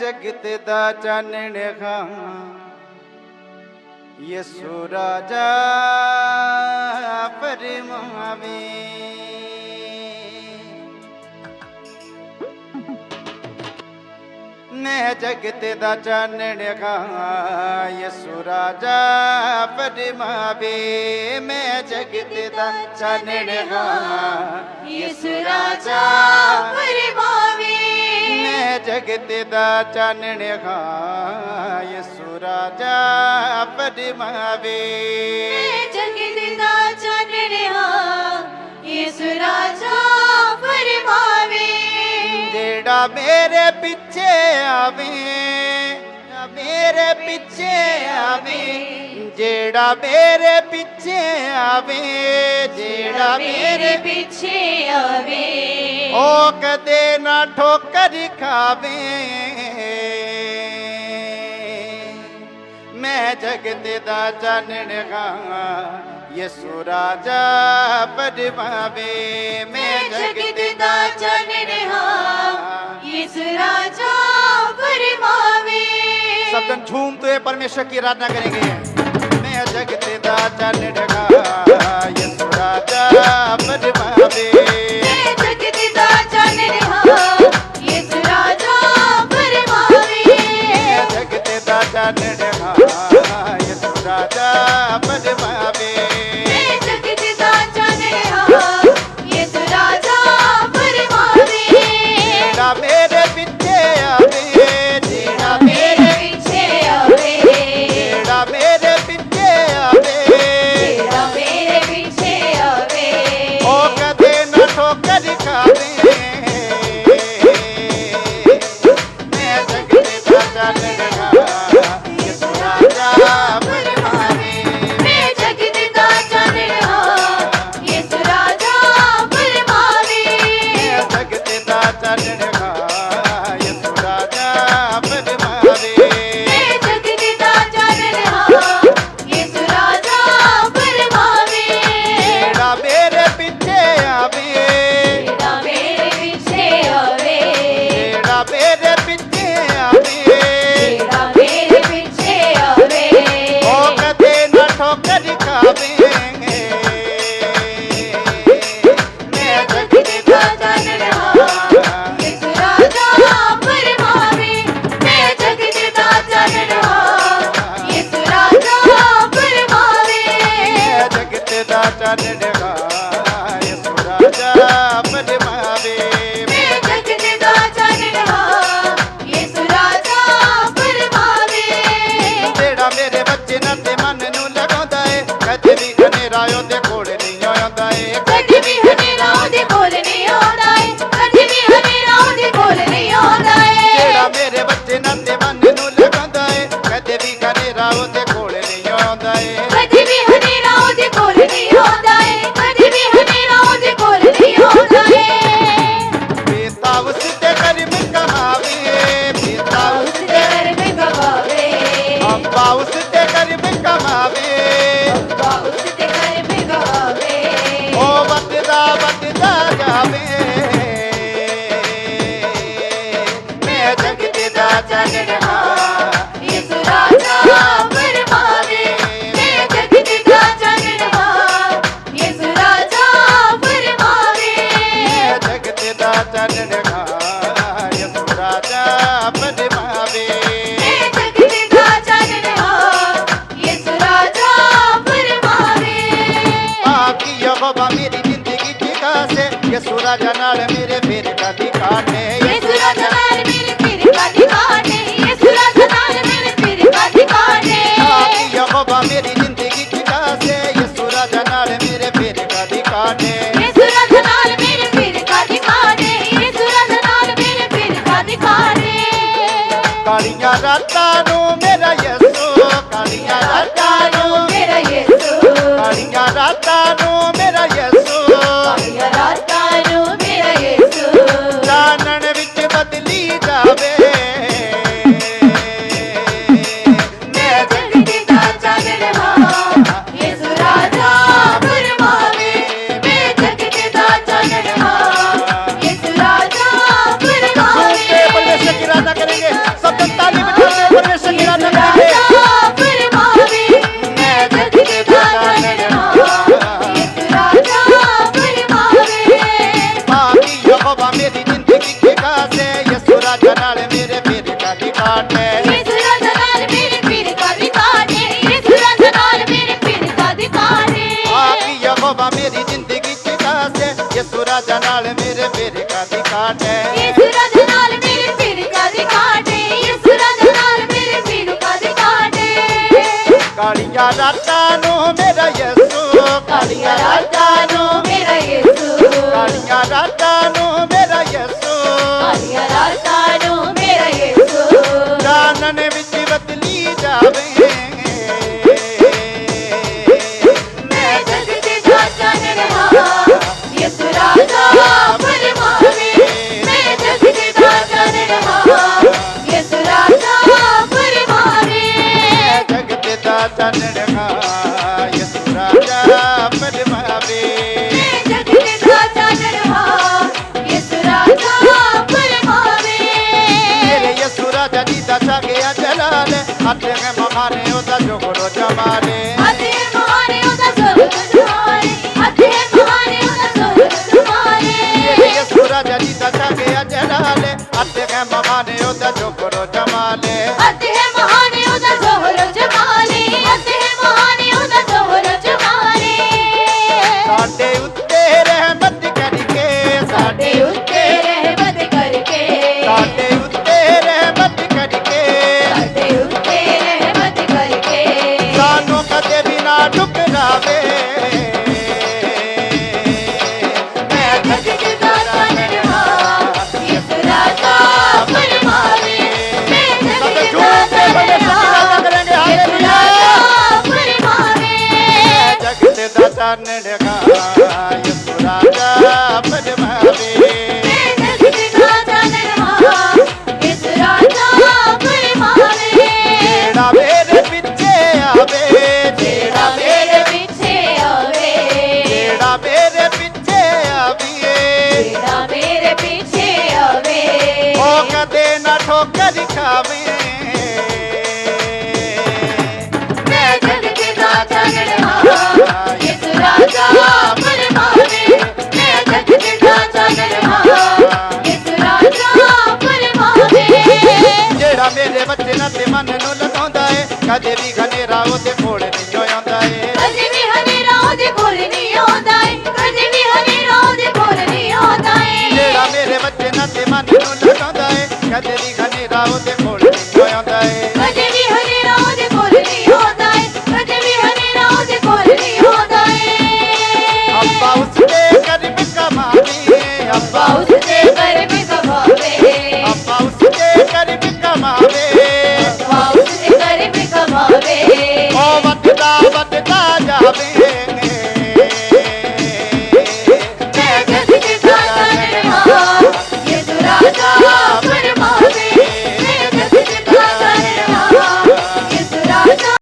ਜਗਤ ਦਾ ਚਾਨਣ ਖਾਂ। ਯਸੂ ਰਾਜਾ ਪਰਮਾਵੇ ਮੈਂ ਜਗਤ ਦਾ ਚਾਨਣ ਖਾਂ। ਯਸੂ ਰਾਜਾ ਪਰਮਾਵੇ ਮੈਂ ਜਗਤ ਦਾ ਚਾਨਣ ਖਾਂ। ਯਿਸੂ ਰਾਜਾ ਪਰਮਾਵੇ ਜਗਤ ਦਾ ਚਾਨਣ ਰਾਜਾ ਪਰਮਾਵੇ। ਮੈਂ ਜਗਤ ਦਾ ਚਾਨਣ ਪਰਮਾਵੇ। ਜਿਹੜਾ ਮੇਰੇ ਪਿੱਛੇ ਆਵੇ ਮੇਰੇ ਪਿੱਛੇ ਆਵੇ ਜਿਹੜਾ ਮੇਰੇ ਪਿੱਛੇ ਆਵੇ ਜਿਹੜਾ ਮੇਰੇ ਪਿੱਛੇ ਆਵੇ। ਉਹ ਕਦੇ ਨਾ ਠੋਕਰ ਖਾਵੇ। ਮੈਂ ਜਗਤ ਦਾ ਚਾਨਣ ਖਾਂ ਯਸੂ ਰਾਜਾ ਪਰਮਾਵੇ ਮੈਂ ਜਗਤ ਦਾ ਚਾਨਣ ਹਾਂ ਯਿਸੂ ਰਾਜਾ ਪਰਮਾਵੇ सदन झूमते परमेश्वर की आराधना करेंगे मैं जगते दाता ने डगा यीशु राजा मनवावे मैं जगते दाता ने डगा यीशु राजा मनवावे मैं जगते दाता ने डगा यीशु राजा मनवावे ਰਾਜਾ ਰਾਜਾ ਨਾਲ ਮੇਰੇ ਫੇਰ ਕਦੀ ਕਾਟੇ ਯਿਸੂ ਰਾਜਾ ਨਾਲ ਮੇਰੇ ਤੇਰੇ ਕਾਦੀ ਕਾਟੇ ਯਿਸੂ ਰਾਜਾ ਨਾਲ ਮੇਰੇ ਤੇਰੇ ਕਾਦੀ ਕਾਟੇ ਆਕੀ ਯਹੋਵਾ ਮੇਰੀ ਜ਼ਿੰਦਗੀ ਦੀ ਖਾਸੇ ਯਿਸੂ ਰਾਜਾ ਨਾਲ ਮੇਰੇ ਫੇਰ ਕਦੀ ਕਾਟੇ ਯਿਸੂ ਰਾਜਾ ਨਾਲ ਮੇਰੇ ਤੇਰੇ ਕਾਦੀ ਕਾਟੇ ਯਿਸੂ ਰਾਜਾ ਨਾਲ ਮੇਰੇ ਤੇਰੇ ਕਾਦੀ ਕਾਟੇ ਕਾਲੀਆਂ ਰਾਤਾਂ ਨੂੰ ਮੇਰਾ ਯਿਸੂ ਕਾਲੀਆਂ ਰਾਤਾਂ ਨੂੰ ਮੇਰਾ ਯਿਸੂ। ਕਾਲੀਆਂ ਰਾਤਾਂ ਨੂੰ ਮੇਰਾ ਯਿਸੂ। ਕਾਲੀਆਂ ਰਾਤਾਂ ਰਾਜਾ ਨਾਲ ਮੇਰੇ ਮੇਰੇ ਕਾਦੀ ਕਾਟੇ ਇਸ ਰਾਜਾ ਨਾਲ ਮੇਰੇ ਮੇਰੇ ਕਾਦੀ ਕਾਟੇ ਇਸ ਰਾਜਾ ਨਾਲ ਮੇਰੇ ਮੇਰੇ ਕਾਦੀ ਕਾਟੇ ਕਾਲੀਆਂ ਰਾਤਾਂ ਨੂੰ ਮੇਰਾ ਯਿਸੂ ਕਾਲੀਆਂ ਰਾਤਾਂ ਨੂੰ ਮੇਰਾ ਯਿਸੂ ਕਾਲੀਆਂ ਰਾਤਾਂ ਨੂੰ ਮੇਰਾ ਯਿਸੂ ਕਾਲੀਆਂ ਰਾਤਾਂ ਨੂੰ ਮੇਰਾ ਯਿਸੂ ਜਾਨਨ Até que mamare, eu tá jogando de amare. Até que mamare, eu tá jogando de amare. ਨਾ ਠੋਕਰ ਖਾਵੇ ਮੈਂ ਜਗ ਕੇ ਦਾ ਚੰਨੜਾ ਇਸ ਰਾਜਾ ਆਪਣੇ ਮਾਰੇ ਮੈਂ ਜਗ ਕੇ ਦਾ ਚੰਨੜਾ ਇਸ ਰਾਜਾ ਆਪਣੇ ਮਾਰੇ ਜਿਹੜਾ ਮੇਰੇ ਵਚਨਾਂ ਤੇ ਮਨ ਨੂੰ ਲਗਾਉਂਦਾ ਏ ਕਦੇ ਵੀ ਘਨੇਰਾ ਉਹਦੇ ਕੋਲ ਨਹੀਂ la bote con